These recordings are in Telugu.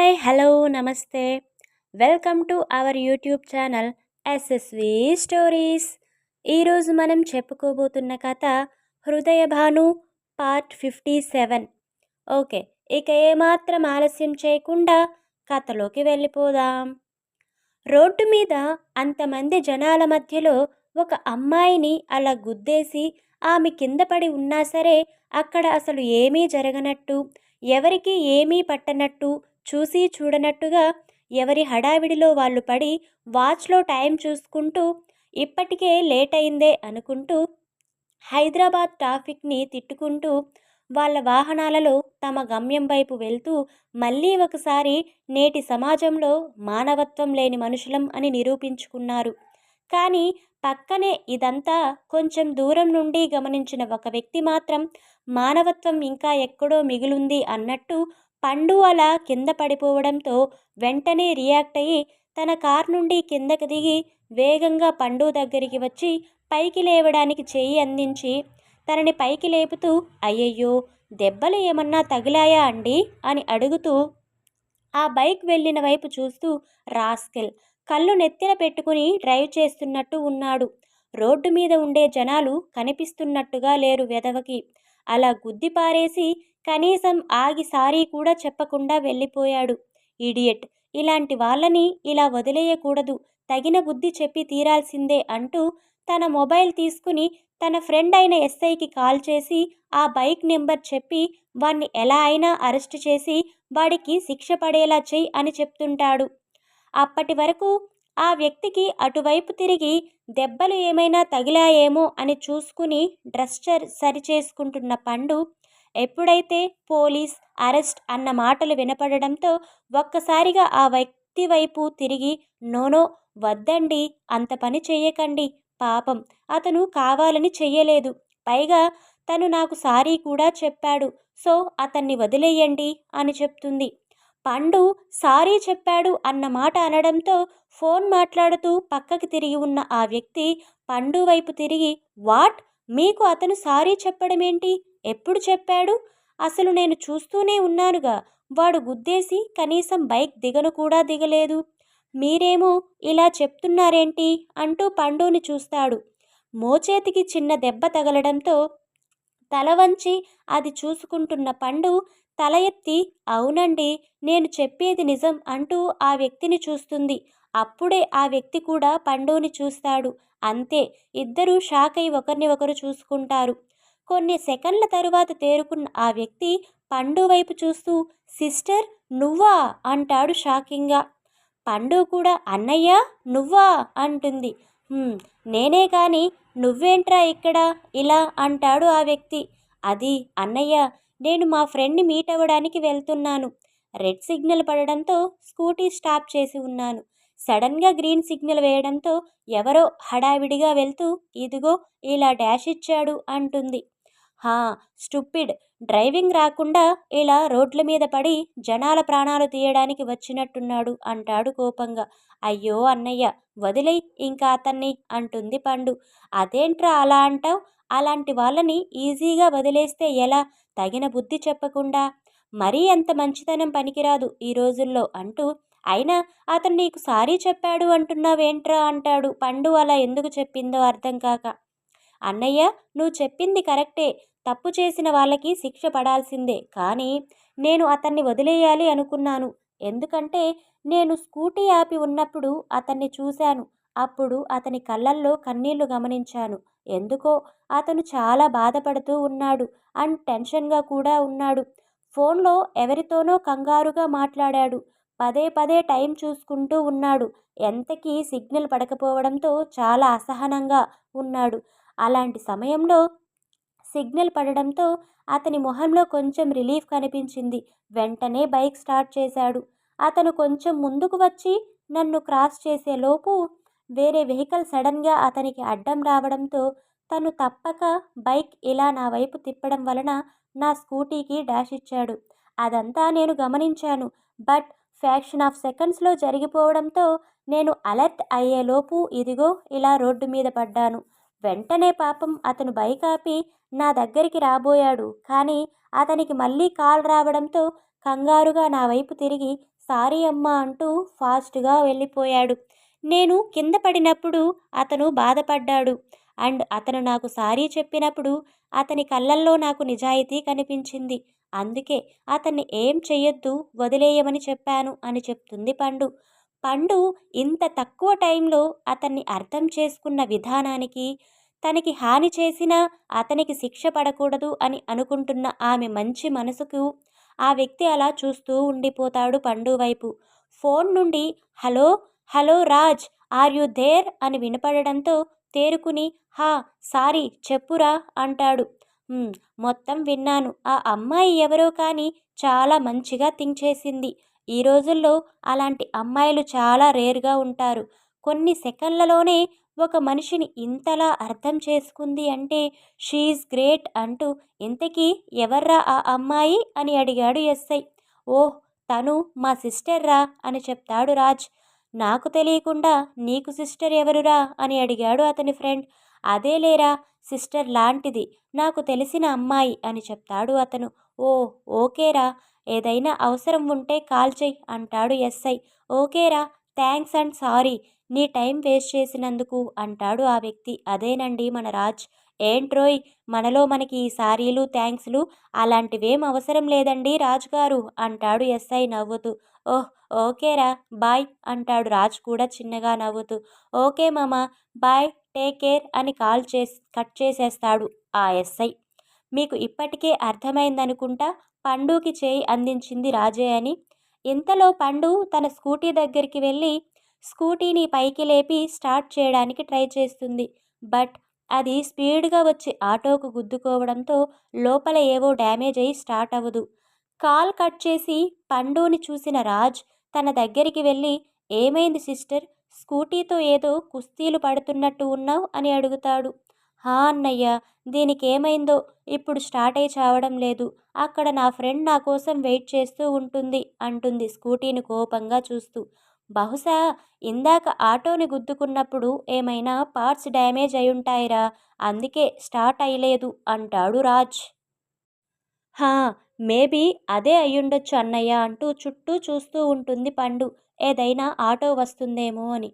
Hi hello namaste. Welcome to our YouTube channel SSV stories ఈరోజు మనం చెప్పుకోబోతున్న కథ Hridayabhanu part fifty seven okay ఇక ఏమాత్రం ఆలస్యం చేయకుండా కథలోకి వెళ్ళిపోదాం. రోడ్డు మీద అంతమంది జనాల మధ్యలో ఒక అమ్మాయిని అలా గుద్దేసి ఆమె కింద పడి ఉన్నా సరే అక్కడ అసలు ఏమీ జరగనట్టు ఎవరికి ఏమీ పట్టనట్టు చూసి చూడనట్టుగా ఎవరి హడావిడిలో వాళ్ళు పడి వాచ్లో టైం చూసుకుంటూ ఇప్పటికే లేట్ అయిందే అనుకుంటూ హైదరాబాద్ ట్రాఫిక్ని తిట్టుకుంటూ వాళ్ళ వాహనాలలో తమ గమ్యం వైపు వెళ్తూ మళ్ళీ ఒకసారి నేటి సమాజంలో మానవత్వం లేని మనుషులం అని నిరూపించుకున్నారు. కానీ పక్కనే ఇదంతా కొంచెం దూరం నుండి గమనించిన ఒక వ్యక్తి మాత్రం మానవత్వం ఇంకా ఎక్కడో మిగులుంది అన్నట్టు పండు అలా కింద పడిపోవడంతో వెంటనే రియాక్ట్ అయ్యి తన కార్ నుండి కిందకి దిగి వేగంగా పండు దగ్గరికి వచ్చి పైకి లేవడానికి చెయ్యి అందించి తనని పైకి లేపుతూ అయ్యయ్యో దెబ్బలు ఏమన్నా తగిలాయా అండి? అని అడుగుతూ ఆ బైక్ వెళ్ళిన వైపు చూస్తూ రాస్కెల్ కళ్ళు నెత్తిన పెట్టుకుని డ్రైవ్ చేస్తున్నట్టు ఉన్నాడు. రోడ్డు మీద ఉండే జనాలు కనిపిస్తున్నట్టుగా లేరు వెదవకి. అలా గుద్ది పారేసి కనీసం ఆగి సారీ కూడా చెప్పకుండా వెళ్ళిపోయాడు. ఇడియట్ ఇలాంటి వాళ్ళని ఇలా వదిలేయకూడదు. తగిన బుద్ధి చెప్పి తీరాల్సిందే అంటూ తన మొబైల్ తీసుకుని తన ఫ్రెండ్ అయిన ఎస్ఐకి కాల్ చేసి ఆ బైక్ నెంబర్ చెప్పి వాణ్ణి ఎలా అయినా అరెస్ట్ చేసి వాడికి శిక్ష పడేలా చెయ్యి అని చెప్తుంటాడు. అప్పటి వరకు ఆ వ్యక్తికి అటువైపు తిరిగి దెబ్బలు ఏమైనా తగిలాయేమో అని చూసుకుని డ్రెస్చర్ సరిచేసుకుంటున్న పండు ఎప్పుడైతే పోలీస్ అరెస్ట్ అన్న మాటలు వినపడడంతో ఒక్కసారిగా ఆ వ్యక్తి వైపు తిరిగి నోనో వద్దండి అంత పని చేయకండి పాపం అతను కావాలని చెయ్యలేదు పైగా తను నాకు సారీ కూడా చెప్పాడు సో అతన్ని వదిలేయండి అని చెప్తుంది. పండు సారీ చెప్పాడు అన్న మాట అనడంతో ఫోన్ మాట్లాడుతూ పక్కకి తిరిగి ఉన్న ఆ వ్యక్తి పండు వైపు తిరిగి వాట్? మీకు అతను సారీ చెప్పడమేంటి? ఎప్పుడు చెప్పాడు? అసలు నేను చూస్తూనే ఉన్నానుగా. వాడు గుద్దేసి కనీసం బైక్ దిగను కూడా దిగలేదు. మీరేమో ఇలా చెప్తున్నారేంటి? అంటూ పండుని చూస్తాడు. మోచేతికి చిన్న దెబ్బ తగలడంతో తల వంచి అది చూసుకుంటున్న పండు తల ఎత్తి అవునండి నేను చెప్పేది నిజం అంటూ ఆ వ్యక్తిని చూస్తుంది. అప్పుడే ఆ వ్యక్తి కూడా పండుని చూస్తాడు. అంతే ఇద్దరూ షాక్ అయి ఒకరిని ఒకరు చూసుకుంటారు. కొన్ని సెకండ్ల తరువాత తేరుకున్న ఆ వ్యక్తి పండు వైపు చూస్తూ సిస్టర్ నువ్వా? అంటాడు షాకింగ్గా. పండు కూడా అన్నయ్య నువ్వా? అంటుంది. నేనే కానీ నువ్వేంట్రా ఇక్కడ? ఇలా అంటాడు ఆ వ్యక్తి. అది అన్నయ్య నేను మా ఫ్రెండ్ని మీట్ అవ్వడానికి వెళ్తున్నాను. రెడ్ సిగ్నల్ పడడంతో స్కూటీ స్టాప్ చేసి ఉన్నాను. సడన్గా గ్రీన్ సిగ్నల్ వేయడంతో ఎవరో హడావిడిగా వెళ్తూ ఇదిగో ఇలా డాష్ ఇచ్చాడు అంటుంది. హా స్టూపిడ్. డ్రైవింగ్ రాకుండా ఇలా రోడ్ల మీద పడి జనాల ప్రాణాలు తీయడానికి వచ్చినట్టున్నాడు అంటాడు కోపంగా. అయ్యో అన్నయ్య వదిలే ఇంకా అతన్ని అంటుంది పండు. అదేంట్రా అలా అంటావు? అలాంటి వాళ్ళని ఈజీగా వదిలేస్తే ఎలా? తగిన బుద్ధి చెప్పకుండా? మరీ అంత మంచితనం పనికిరాదు ఈ రోజుల్లో అంటూ అయినా అతను నీకు సారీ చెప్పాడు అంటున్నావేంట్రా అంటాడు. పండు అలా ఎందుకు చెప్పిందో అర్థం కాక. అన్నయ్య నువ్వు చెప్పింది కరెక్టే. తప్పు చేసిన వాళ్ళకి శిక్ష పడాల్సిందే. కానీ నేను అతన్ని వదిలేయాలి అనుకున్నాను. ఎందుకంటే నేను స్కూటీ ఆపి ఉన్నప్పుడు అతన్ని చూశాను. అప్పుడు అతని కళ్ళల్లో కన్నీళ్ళు గమనించాను. ఎందుకో అతను చాలా బాధపడుతూ ఉన్నాడు. అండ్ టెన్షన్గా కూడా ఉన్నాడు. ఫోన్లో ఎవరితోనో కంగారుగా మాట్లాడాడు. పదే పదే టైం చూసుకుంటూ ఉన్నాడు. ఎంతకీ సిగ్నల్ పడకపోవడంతో చాలా అసహనంగా ఉన్నాడు. అలాంటి సమయంలో సిగ్నల్ పడడంతో అతని మొహంలో కొంచెం రిలీఫ్ కనిపించింది. వెంటనే బైక్ స్టార్ట్ చేశాడు. అతను కొంచెం ముందుకు వచ్చి నన్ను క్రాస్ చేసేలోపు వేరే వెహికల్ సడన్గా అతనికి అడ్డం రావడంతో తను తప్పక బైక్ ఇలా నా వైపు తిప్పడం వలన నా స్కూటీకి డాష్ ఇచ్చాడు. అదంతా నేను గమనించాను. బట్ ఫ్యాక్షన్ ఆఫ్ సెకండ్స్లో జరిగిపోవడంతో నేను అలర్ట్ అయ్యేలోపు ఇదిగో ఇలా రోడ్డు మీద పడ్డాను. వెంటనే పాపం అతను బైక్ ఆపి నా దగ్గరికి రాబోయాడు. కానీ అతనికి మళ్ళీ కాల్ రావడంతో కంగారుగా నా వైపు తిరిగి సారీ అమ్మా అంటూ ఫాస్ట్గా వెళ్ళిపోయాడు. నేను కింద పడినప్పుడు అతను బాధపడ్డాడు. అండ్ అతను నాకు సారీ చెప్పినప్పుడు అతని కళ్ళల్లో నాకు నిజాయితీ కనిపించింది. అందుకే అతన్ని ఏం చెయ్యొద్దు వదిలేయమని చెప్పాను అని చెప్తుంది పండు. పండు ఇంత తక్కువ టైంలో అతన్ని అర్థం చేసుకున్న విధానానికి తనకి హాని చేసినా అతనికి శిక్ష పడకూడదు అని అనుకుంటున్న ఆమె మంచి మనసుకు ఆ వ్యక్తి అలా చూస్తూ ఉండిపోతాడు పండు వైపు. ఫోన్ నుండి hello hello Raj are you there? అని వినపడడంతో తేరుకుని హా సారీ చెప్పురా అంటాడు. మొత్తం విన్నాను. ఆ అమ్మాయి ఎవరో కానీ చాలా మంచిగా థింక్ చేసింది. ఈ రోజుల్లో అలాంటి అమ్మాయిలు చాలా రేర్గా ఉంటారు. కొన్ని సెకండ్లలోనే ఒక మనిషిని ఇంతలా అర్థం చేసుకుంది అంటే షీఈ్ గ్రేట్ అంటూ ఇంతకీ ఎవర్రా ఆ అమ్మాయి? అని అడిగాడు ఎస్ఐ. ఓహ్ తను మా సిస్టర్రా అని చెప్తాడు రాజ్. నాకు తెలియకుండా నీకు సిస్టర్ ఎవరురా అని అడిగాడు అతని ఫ్రెండ్. అదే లేరా సిస్టర్ లాంటిది నాకు తెలిసిన అమ్మాయి అని చెప్తాడు అతను. ఓ ఓకేరా ఏదైనా అవసరం ఉంటే కాల్ చెయ్యి అంటాడు ఎస్ఐ. ఓకేరా థ్యాంక్స్ అండ్ సారీ నీ టైం వేస్ట్ చేసినందుకు అంటాడు ఆ వ్యక్తి. అదేనండి మన రాజ్. ఏంట్రోయ్ మనలో మనకి ఈ సారీలు థ్యాంక్స్లు అలాంటివేం అవసరం లేదండి రాజుగారు అంటాడు ఎస్ఐ నవ్వుతూ. ఓహ్ ఓకేరా బాయ్ అంటాడు రాజ్ కూడా చిన్నగా నవ్వుతూ. ఓకే మామ బాయ్ టేక్ కేర్ అని కాల్ చేసి కట్ చేసేస్తాడు ఆ ఎస్ఐ. మీకు ఇప్పటికే అర్థమైందనుకుంటా పండుకి చేయి అందించింది రాజే అని. ఇంతలో పండు తన స్కూటీ దగ్గరికి వెళ్ళి స్కూటీని పైకి లేపి స్టార్ట్ చేయడానికి ట్రై చేస్తుంది. బట్ అది స్పీడ్గా వచ్చి ఆటోకు గుద్దుకోవడంతో లోపల ఏవో డ్యామేజ్ అయి స్టార్ట్ అవ్వదు. కాల్ కట్ చేసి పండుని చూసిన రాజ్ తన దగ్గరికి వెళ్ళి ఏమైంది సిస్టర్? స్కూటీతో ఏదో కుస్తీలు పడుతున్నట్టు ఉన్నావు? అని అడుగుతాడు. హా అన్నయ్య దీనికి ఏమైందో ఇప్పుడు స్టార్ట్ అయి చావడం లేదు. అక్కడ నా ఫ్రెండ్ నా కోసం వెయిట్ చేస్తూ ఉంటుంది అంటుంది స్కూటీని కోపంగా చూస్తూ. బహుశా ఇందాక ఆటోని గుద్దుకున్నప్పుడు ఏమైనా పార్ట్స్ డ్యామేజ్ అయి ఉంటాయిరా అందుకే స్టార్ట్ అయ్యలేదు అంటాడు రాజ్. హా మేబీ అదే అయ్యుండొచ్చు అన్నయ్య అంటూ చుట్టూ చూస్తూ ఉంటుంది పండు. ఏదైనా ఆటో వస్తుందేమో అని.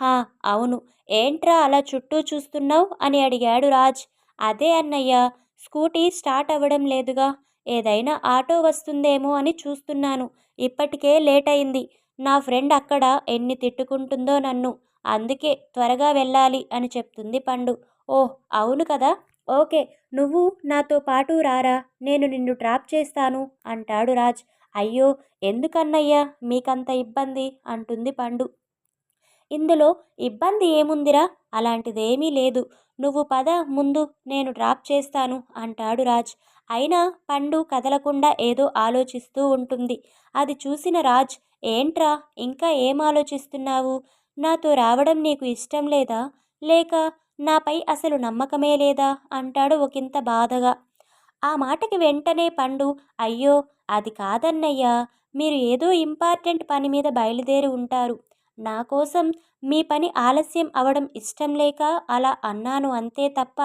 హా అవును. ఏంట్రా అలా చుట్టూ చూస్తున్నావు? అని అడిగాడు రాజ్. అదే అన్నయ్య స్కూటీ స్టార్ట్ అవ్వడం లేదుగా. ఏదైనా ఆటో వస్తుందేమో అని చూస్తున్నాను. ఇప్పటికే లేట్ అయింది. నా ఫ్రెండ్ అక్కడ ఎన్ని తిట్టుకుంటుందో నన్ను. అందుకే త్వరగా వెళ్ళాలి అని చెప్తుంది పండు. ఓహ్ అవును కదా. ఓకే నువ్వు నాతో పాటు రారా. నేను నిన్ను డ్రాప్ చేస్తాను అంటాడు రాజ్. అయ్యో ఎందుకన్నయ్యా? మీకంత ఇబ్బంది? అంటుంది పండు. ఇందులో ఇబ్బంది ఏముందిరా? అలాంటిదేమీ లేదు. నువ్వు పద ముందు నేను డ్రాప్ చేస్తాను అంటాడు రాజ్. అయినా పండు కదలకుండా ఏదో ఆలోచిస్తూ ఉంటుంది. అది చూసిన రాజ్ ఏంట్రా ఇంకా ఏం ఆలోచిస్తున్నావు? నాతో రావడం నీకు ఇష్టం లేదా? లేక నాపై అసలు నమ్మకమే లేదా? అంటాడు ఒకంత బాధగా. ఆ మాటకి వెంటనే పండు అయ్యో అది కాదన్నయ్యా మీరు ఏదో ఇంపార్టెంట్ పని మీద బయలుదేరి ఉంటారు. నా కోసం మీ పని ఆలస్యం అవడం ఇష్టం లేక అలా అన్నాను అంతే తప్ప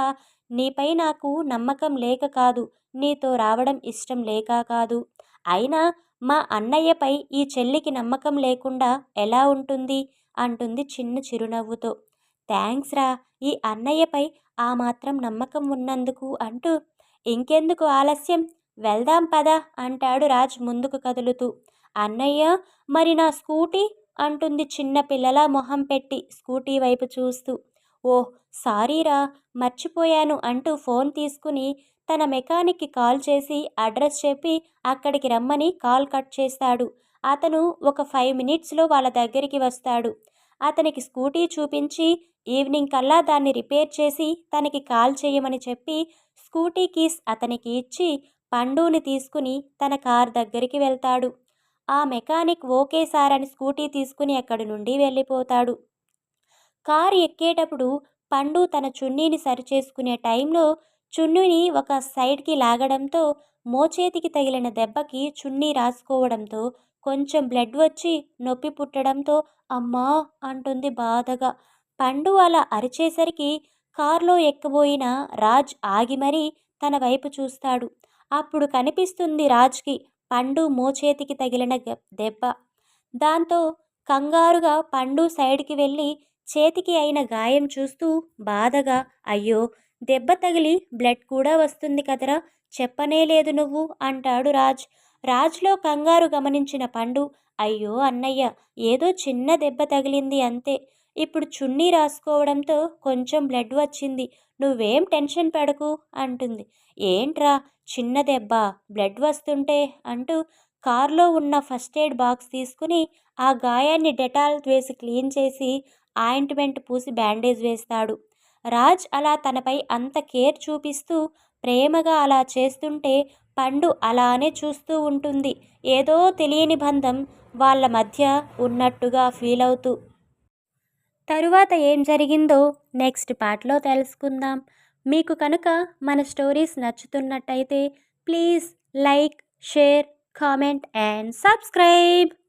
నీపై నాకు నమ్మకం లేక కాదు నీతో రావడం ఇష్టం లేక కాదు. అయినా మా అన్నయ్యపై ఈ చెల్లికి నమ్మకం లేకుండా ఎలా ఉంటుంది? అంటుంది చిన్న చిరునవ్వుతో. థ్యాంక్స్ రా ఈ అన్నయ్యపై ఆ మాత్రం నమ్మకం ఉన్నందుకు అంటూ ఇంకెందుకు ఆలస్యం? వెళ్దాం పదా అంటాడు రాజ్ ముందుకు కదులుతూ. అన్నయ్య మరి నా స్కూటీ? అంటుంది చిన్న పిల్లల మొహం పెట్టి స్కూటీ వైపు చూస్తూ. ఓహ్ సారీరా మర్చిపోయాను అంటూ ఫోన్ తీసుకుని తన మెకానిక్కి కాల్ చేసి అడ్రస్ చెప్పి అక్కడికి రమ్మని కాల్ కట్ చేస్తాడు. అతను ఒక ఫైవ్ మినిట్స్లో వాళ్ళ దగ్గరికి వస్తాడు. అతనికి స్కూటీ చూపించి ఈవినింగ్ కల్లా దాన్ని రిపేర్ చేసి తనకి కాల్ చేయమని చెప్పి స్కూటీ కీస్ అతనికి ఇచ్చి పండుని తీసుకుని తన కార్ దగ్గరికి వెళ్తాడు. ఆ మెకానిక్ ఓకే సార్ అని స్కూటీ తీసుకుని అక్కడి నుండి వెళ్ళిపోతాడు. కారు ఎక్కేటప్పుడు పండు తన చున్నీని సరిచేసుకునే టైంలో చున్నీని ఒక సైడ్కి లాగడంతో మోచేతికి తగిలిన దెబ్బకి చున్నీ రాసుకోవడంతో కొంచెం బ్లడ్ వచ్చి నొప్పి పుట్టడంతో అమ్మా అంటుంది బాధగా. పండు అలా అరిచేసరికి కారులో ఎక్కబోయిన రాజ్ ఆగి మరీ తన వైపు చూస్తాడు. అప్పుడు కనిపిస్తుంది రాజ్కి పండు మోచేతికి తగిలిన దెబ్బ. దాంతో కంగారుగా పండు సైడ్కి వెళ్ళి చేతికి అయిన గాయం చూస్తూ బాధగా అయ్యో దెబ్బ తగిలి బ్లడ్ కూడా వస్తుంది కదరా? చెప్పనే లేదు నువ్వు అంటాడు రాజ్. రాజ్లో కంగారు గమనించిన పండు అయ్యో అన్నయ్య ఏదో చిన్న దెబ్బ తగిలింది అంతే. ఇప్పుడు చున్నీ రాసుకోవడంతో కొంచెం బ్లడ్ వచ్చింది. నువ్వేం టెన్షన్ పడకు అంటుంది. ఏంట్రా చిన్న దెబ్బ బ్లడ్ వస్తుంటే అంటూ కారులో ఉన్న ఫస్ట్ ఎయిడ్ బాక్స్ తీసుకుని ఆ గాయాన్ని డెటాల్ వేసి క్లీన్ చేసి ఆయింట్మెంట్ పూసి బ్యాండేజ్ వేస్తాడు. రాజ్ అలా తనపై అంత కేర్ చూపిస్తూ ప్రేమగా అలా చేస్తుంటే పండు అలానే చూస్తూ ఉంటుంది. ఏదో తెలియని బంధం వాళ్ళ మధ్య ఉన్నట్టుగా ఫీల్ అవుతూ. తరువాత ఏం జరిగిందో నెక్స్ట్ పార్ట్లో తెలుసుకుందాం. మీకు కనుక మన stories నచ్చుతున్నట్టయితే please like share comment and subscribe.